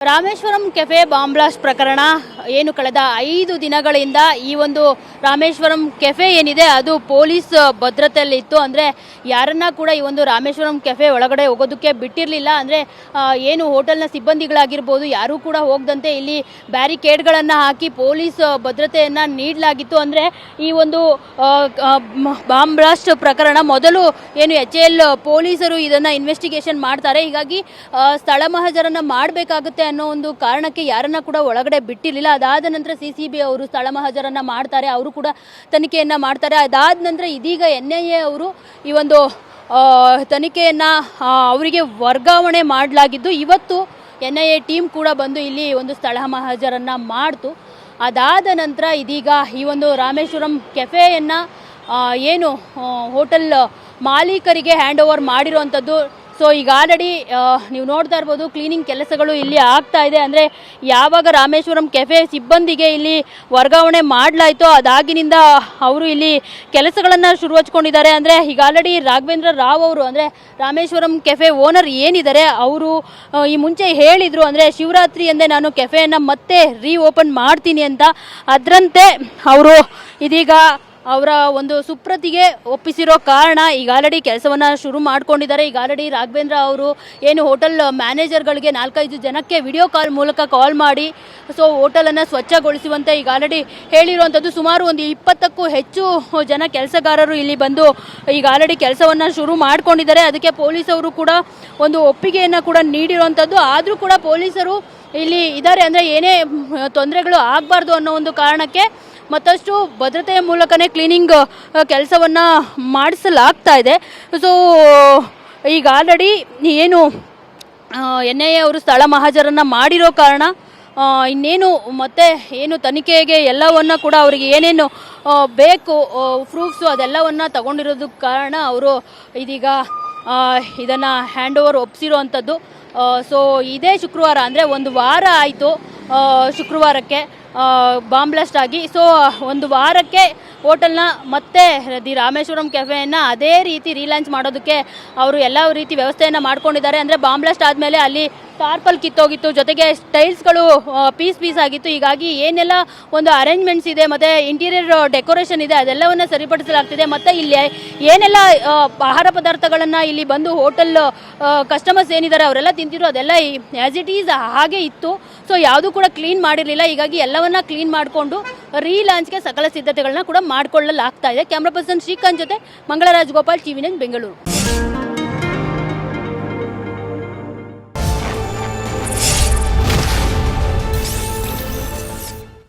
Rameswaram cafe bomb blast ಪ್ರಕರಣ ಏನು ಕಳೆದ ಐದು ದಿನಗಳಿಂದ ಈ ಒಂದು ರಾಮೇಶ್ವರಂ ಕೆಫೆ ಏನಿದೆ, ಅದು ಪೊಲೀಸ್ ಭದ್ರತೆಯಲ್ಲಿ ಇತ್ತು ಅಂದರೆ ಯಾರನ್ನ ಕೂಡ ಈ ಒಂದು ರಾಮೇಶ್ವರಂ ಕೆಫೆ ಒಳಗಡೆ ಹೋಗೋದಕ್ಕೆ ಬಿಟ್ಟಿರಲಿಲ್ಲ. ಅಂದರೆ ಏನು ಹೋಟೆಲ್ನ ಸಿಬ್ಬಂದಿಗಳಾಗಿರ್ಬೋದು, ಯಾರೂ ಕೂಡ ಹೋಗದಂತೆ ಇಲ್ಲಿ ಬ್ಯಾರಿಕೇಡ್ಗಳನ್ನು ಹಾಕಿ ಪೊಲೀಸ್ ಭದ್ರತೆಯನ್ನು ನೀಡಲಾಗಿತ್ತು. ಅಂದರೆ ಈ ಒಂದು ಬಾಂಬ್ ಬ್ಲಾಸ್ಟ್ ಪ್ರಕರಣ ಮೊದಲು ಏನು ಎಚ್ ಎಲ್ ಪೊಲೀಸರು ಇದನ್ನು ಇನ್ವೆಸ್ಟಿಗೇಷನ್ ಮಾಡ್ತಾರೆ. ಹೀಗಾಗಿ ಸ್ಥಳ ಮಹಜರನ್ನು ಮಾಡಬೇಕಾಗುತ್ತೆ ಅನ್ನೋ ಒಂದು ಕಾರಣಕ್ಕೆ ಯಾರನ್ನ ಕೂಡ ಒಳಗಡೆ ಬಿಟ್ಟಿರಲಿಲ್ಲ. ಅದಾದ ನಂತರ ಸಿ ಸಿ ಬಿ ಅವರು ಸ್ಥಳ ಮಹಜರನ್ನ ಮಾಡ್ತಾರೆ. ಅವರು ಕೂಡ ತನಿಖೆಯನ್ನು ಮಾಡ್ತಾರೆ. ಅದಾದ ನಂತರ ಇದೀಗ ಎನ್ ಐ ಎ ಅವರು ಈ ಒಂದು ತನಿಖೆಯನ್ನು ಅವರಿಗೆ ವರ್ಗಾವಣೆ ಮಾಡಲಾಗಿದ್ದು ಇವತ್ತು ಎನ್ ಐ ಎ ಟೀಮ್ ಕೂಡ ಬಂದು ಇಲ್ಲಿ ಒಂದು ಸ್ಥಳ ಮಹಜರನ್ನ ಮಾಡ್ತು. ಅದಾದ ನಂತರ ಇದೀಗ ಈ ಒಂದು ರಾಮೇಶ್ವರಂ ಕೆಫೆಯನ್ನು ಏನು ಹೋಟೆಲ್ ಮಾಲೀಕರಿಗೆ ಹ್ಯಾಂಡ್ ಓವರ್ ಮಾಡಿರುವಂಥದ್ದು ಸೊ ಈಗ ಆಲ್ರೆಡಿ ನೀವು ನೋಡ್ತಾ ಇರ್ಬೋದು ಕ್ಲೀನಿಂಗ್ ಕೆಲಸಗಳು ಇಲ್ಲಿ ಆಗ್ತಾ ಇದೆ. ಅಂದರೆ ಯಾವಾಗ ರಾಮೇಶ್ವರಂ ಕೆಫೆ ಸಿಬ್ಬಂದಿಗೆ ಇಲ್ಲಿ ವರ್ಗಾವಣೆ ಮಾಡಲಾಯಿತೋ ಅದಾಗಿನಿಂದ ಅವರು ಇಲ್ಲಿ ಕೆಲಸಗಳನ್ನು ಶುರು ಹಚ್ಕೊಂಡಿದ್ದಾರೆ ಅಂದರೆ ಈಗ ಆಲ್ರೆಡಿ ರಾಘವೇಂದ್ರ ರಾವ್ ಅವರು, ಅಂದರೆ ರಾಮೇಶ್ವರಂ ಕೆಫೆ ಓನರ್ ಏನಿದ್ದಾರೆ, ಅವರು ಈ ಮುಂಚೆ ಹೇಳಿದರು. ಅಂದರೆ ಶಿವರಾತ್ರಿ ಎಂದೇ ನಾನು ಕೆಫೆಯನ್ನು ಮತ್ತೆ ರೀ ಓಪನ್ ಮಾಡ್ತೀನಿ ಅಂತ. ಅದರಂತೆ ಅವರು ಇದೀಗ ಅವರ ಒಂದು ಸುಪ್ರತಿಗೆ ಒಪ್ಪಿಸಿರೋ ಕಾರಣ ಈಗ ಆಲ್ರೆಡಿ ಕೆಲಸವನ್ನು ಶುರು ಮಾಡ್ಕೊಂಡಿದ್ದಾರೆ. ಈಗ ಆಲ್ರೆಡಿ ರಾಘವೇಂದ್ರ ಅವರು ಏನು ಹೋಟೆಲ್ ಮ್ಯಾನೇಜರ್ಗಳಿಗೆ ನಾಲ್ಕೈದು ಜನಕ್ಕೆ ವಿಡಿಯೋ ಕಾಲ್ ಮೂಲಕ ಕಾಲ್ ಮಾಡಿ, ಸೊ ಹೋಟೆಲನ್ನು ಸ್ವಚ್ಛಗೊಳಿಸುವಂತೆ ಈಗ ಆಲ್ರೆಡಿ ಹೇಳಿರುವಂಥದ್ದು. ಸುಮಾರು ಒಂದು ಇಪ್ಪತ್ತಕ್ಕೂ ಹೆಚ್ಚು ಜನ ಕೆಲಸಗಾರರು ಇಲ್ಲಿ ಬಂದು ಈಗ ಆಲ್ರೆಡಿ ಕೆಲಸವನ್ನು ಶುರು ಮಾಡ್ಕೊಂಡಿದ್ದಾರೆ. ಅದಕ್ಕೆ ಪೊಲೀಸವರು ಕೂಡ ಒಂದು ಒಪ್ಪಿಗೆಯನ್ನು ಕೂಡ ನೀಡಿರುವಂಥದ್ದು. ಆದರೂ ಕೂಡ ಪೊಲೀಸರು ಇಲ್ಲಿ ಇದ್ದಾರೆ ಅಂದರೆ ಏನೇ ತೊಂದರೆಗಳು ಆಗಬಾರ್ದು ಅನ್ನೋ ಒಂದು ಕಾರಣಕ್ಕೆ ಮತ್ತಷ್ಟು ಭದ್ರತೆಯ ಮೂಲಕನೇ ಕ್ಲೀನಿಂಗ್ ಕೆಲಸವನ್ನು ಮಾಡಿಸಲಾಗ್ತಾ ಇದೆ. ಸೊ ಈಗ ಆಲ್ರೆಡಿ ಏನು ಎನ್ ಐ ಎ ಅವರು ಸ್ಥಳ ಮಹಾಜರನ್ನು ಮಾಡಿರೋ ಕಾರಣ ಇನ್ನೇನು ಮತ್ತೆ ಏನು ತನಿಖೆಗೆ ಎಲ್ಲವನ್ನ ಕೂಡ ಅವರಿಗೆ ಏನೇನು ಬೇಕು ಪ್ರೂಫ್ಸು ಅದೆಲ್ಲವನ್ನು ತಗೊಂಡಿರೋದು ಕಾರಣ ಅವರು ಇದೀಗ ಇದನ್ನು ಹ್ಯಾಂಡ್ ಓವರ್ ಒಪ್ಸಿರೋವಂಥದ್ದು ಸೊ ಇದೇ ಶುಕ್ರವಾರ ಅಂದರೆ ಒಂದು ವಾರ ಆಯಿತು ಶುಕ್ರವಾರಕ್ಕೆ ಬಾಂಬ್ ಬ್ಲಾಸ್ಟ್ ಆಗಿ. ಸೊ ಒಂದು ವಾರಕ್ಕೆ ಹೋಟೆಲ್ನ ಮತ್ತೆ ದಿ ರಾಮೇಶ್ವರಂ ಕೆಫೆಯನ್ನು ಅದೇ ರೀತಿ ರೀಲಾಂಚ್ ಮಾಡೋದಕ್ಕೆ ಅವರು ಎಲ್ಲ ರೀತಿ ವ್ಯವಸ್ಥೆಯನ್ನು ಮಾಡ್ಕೊಂಡಿದ್ದಾರೆ. ಅಂದರೆ ಬಾಂಬ್ ಬ್ಲಾಸ್ಟ್ ಆದಮೇಲೆ ಅಲ್ಲಿ ಟಾರ್ಪಲ್ ಕಿತ್ತೋಗಿತ್ತು, ಜೊತೆಗೆ ಸ್ಟೈಲ್ಸ್ಗಳು ಪೀಸ್ ಪೀಸ್ ಆಗಿತ್ತು. ಹೀಗಾಗಿ ಏನೆಲ್ಲ ಒಂದು ಅರೇಂಜ್ಮೆಂಟ್ಸ್ ಇದೆ, ಮತ್ತೆ ಇಂಟೀರಿಯರ್ ಡೆಕೋರೇಷನ್ ಇದೆ, ಅದೆಲ್ಲವನ್ನ ಸರಿಪಡಿಸಲಾಗ್ತಿದೆ, ಮತ್ತೆ ಇಲ್ಲಿ ಏನೆಲ್ಲ ಆಹಾರ ಪದಾರ್ಥಗಳನ್ನ ಇಲ್ಲಿ ಬಂದು ಹೋಟೆಲ್ ಕಸ್ಟಮರ್ಸ್ ಏನಿದ್ದಾರೆ ಅವರೆಲ್ಲ ತಿಂತಿದ್ರು, ಅದೆಲ್ಲ ಆಸ್ ಇಟ್ ಈಸ್ ಹಾಗೆ ಇತ್ತು. ಸೊ ಯಾವುದು ಕೂಡ ಕ್ಲೀನ್ ಮಾಡಿರಲಿಲ್ಲ. ಹೀಗಾಗಿ ಎಲ್ಲವನ್ನ ಕ್ಲೀನ್ ಮಾಡಿಕೊಂಡು ರೀಲಾಂಚ್ಗೆ ಸಕಲ ಸಿದ್ಧತೆಗಳನ್ನ ಕೂಡ ಮಾಡಿಕೊಳ್ಳಲಾಗ್ತಾ ಇದೆ. ಕ್ಯಾಮ್ರಾ ಪರ್ಸನ್ ಶ್ರೀಕಾಂತ್ ಜೊತೆ ಮಂಗಳರಾಜ್ ಗೋಪಾಲ್ ಟಿವಿ ನೈನ್, ಬೆಂಗಳೂರು.